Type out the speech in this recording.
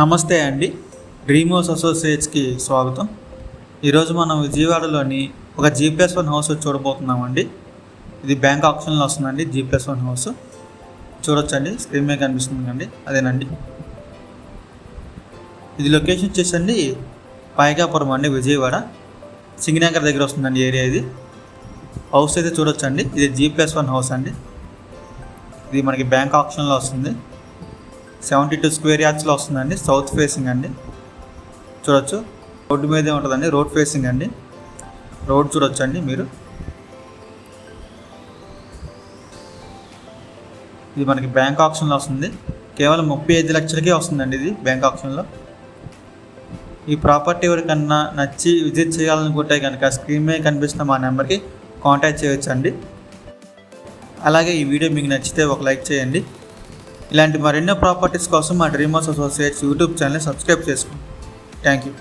నమస్తే అండి. డ్రీమోస్ అసోసియేట్స్కి స్వాగతం. ఈరోజు మనం విజయవాడలోని ఒక జీ ప్లస్ వన్ హౌస్ చూడబోతున్నామండి. ఇది బ్యాంక్ ఆప్షన్లో వస్తుందండి జీ ప్లస్ వన్ హౌస్. చూడొచ్చండి స్క్రీన్ మీద కనిపిస్తుంది అండి అదేనండి. ఇది లొకేషన్ వచ్చేసండి పైకాపురం అండి విజయవాడ. సింగనగర్ దగ్గర వస్తుందండి ఏరియా ఇది. హౌస్ అయితే చూడొచ్చండి ఇది జీ ప్లస్ వన్ హౌస్ అండి. ఇది మనకి బ్యాంక్ ఆప్షన్లో వస్తుంది. సెవెంటీ టూ స్క్వేర్ యార్డ్స్లో వస్తుందండి. సౌత్ ఫేసింగ్ అండి. చూడొచ్చు. రోడ్డు మీదే ఉంటుందండి. రోడ్ ఫేసింగ్ అండి. రోడ్ చూడొచ్చు అండి మీరు. ఇది మనకి బ్యాంక్ ఆప్షన్లో వస్తుంది. కేవలం ముప్పై ఐదు లక్షలకే వస్తుందండి ఇది బ్యాంక్ ఆప్షన్లో. ఈ ప్రాపర్టీ ఎవరికన్నా నచ్చి విజిట్ చేయాలనుకుంటే కనుక స్క్రీన్ మీద కనిపిస్తున్న మా నెంబర్కి కాంటాక్ట్ చేయొచ్చండి. అలాగే ఈ వీడియో మీకు నచ్చితే ఒక లైక్ చేయండి. ఇలాంటి మరెన్నో ప్రాపర్టీస్ కోసం మా dream house associates YouTube channel subscribe చేసుకోండి. Thank you.